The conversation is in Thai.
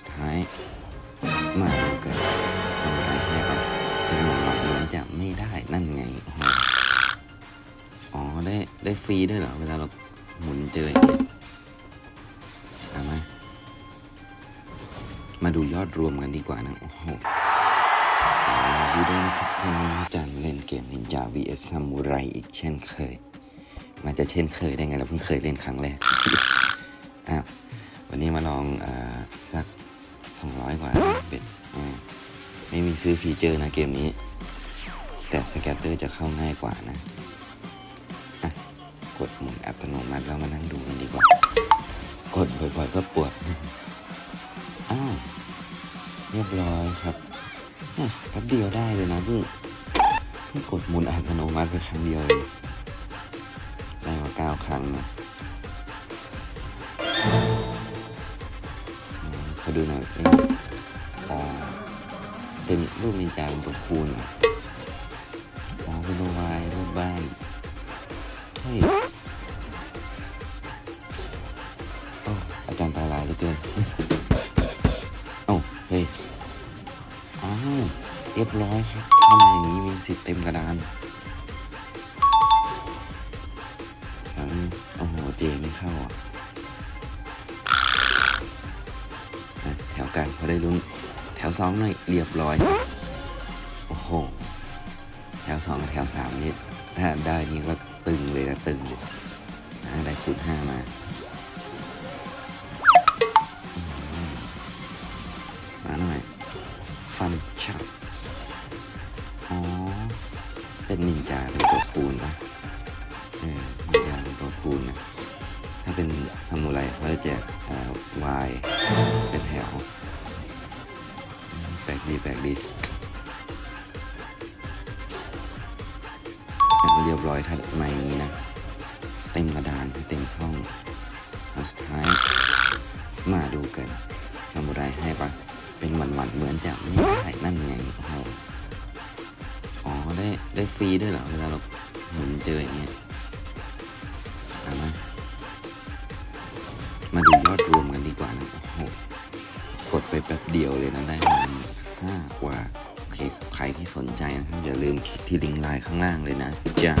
สุดท้ายมาดูกันสมุไรให้ปะเป็นหมันหมันเหมือนจะไม่ได้นั่นไงโอ้โหอ๋อได้ได้ฟรีด้วยเหรอ เวลาเราหมุนเจออย่างเงี้ยเอามามาดูยอดรวมกันดีกว่านะโอ้โหสวัสดีด้วยนะครับทุกคนวันนี้จันเล่นเกมนินจา vs ซามูไรอีกเช่นเคยมาจะเช่นเคยได้ไงเราเพิ่งเคยเล่นครั้งแรกอ้าววันนี้มาลองอาสัก ซื้อฟีเจอร์นะเกมนี้ แต่สแกตเตอร์จะเข้าง่ายกว่านะะกดหมุนอัตโนมัติแล้วมานั่งดูกันดีกว่า กดบ่อยๆก็ปวด อ้าวเรียบร้อยครับเนี่ยแป๊บเดียวได้เลยนะเพิ่งเพิ่งกดหมุนอัตโนมัติไปครั้งเดียวเลยได้มาเก้าครั้งนะขอดูหน่อย เป็นรูปนินจาเป็นตัวคูณเหรออ๋อเป็นตัววายรูปบ้านเฮ้ยโอ้อาจารย์ตาลายเหลือเกินเอ้าเฮ้ยอ้าวเรียบร้อยครับเข้ามาอย่างนี้มีสิทธิ์เต็มกระดานครับโอ้โหเจไม่เข้าอะแถวกลางพอได้ลุ้น วสองหน่อยเรียบร้อย โอ้โห แถวสองกับแถวสามนี่ถ้าได้นี่ก็ตึงเลยนะตึงเลยอ่าได้ฟุตห้ามามาหน่อย ฟันชับอ๋อ เป็นนินจาเป็นตัวคูณปะเออนินจาเป็นตัวคูณนะถ้าเป็นซามูไรเขาจะแจกวายเป็นแถว แปลกดีแปลกดีแล้วเรียบร้อยทัดมาอย่างนี้นะ เต็มกระดานเต็มช่องครั้งสุดท้าย มาดูกันซามูไรให้ปะเป็นหวันๆเหมือนจะไม่ได้นั่นไงโอ้โหอ๋อได้ได้ฟรีด้วยเหรอเวลาเราหมุนเจออย่างเงี้ยเอามามาดูยอดรวมกันดีกว่านะโอ้โหกดไปแป๊บเดียวเลยนะได้ ใครที่สนใจนะครับอย่าลืมคลิกที่ลิงก์ไลน์ข้างล่างเลยนะจ้า